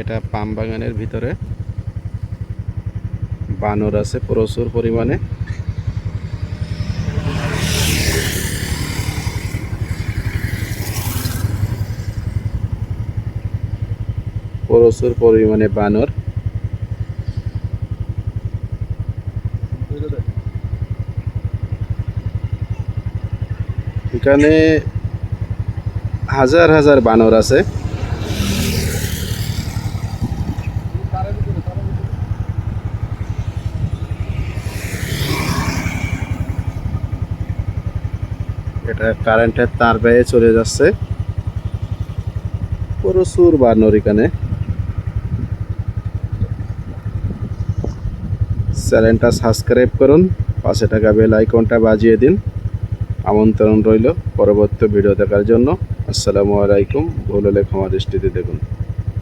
এটা পাম বাগানের ভিতরে। বানর আছে প্রচুর পরিমাণে। প্রচুর পরিমাণে বানর। এখানে হাজার হাজার বানর আছে। এটা কারেন্টের তার বেয়ে চলে যাচ্ছে। প্রচুর বানর এখানে চ্যানেলটা সাবস্ক্রাইব করুন, পাশে টাকা বেল আইকনটা বাজিয়ে দিন। আমন্ত্রণ রইল পরবর্তী ভিডিও দেখার জন্য। আসসালামু আলাইকুম, ভুল হলে ক্ষমা দৃষ্টিতে দেখুন।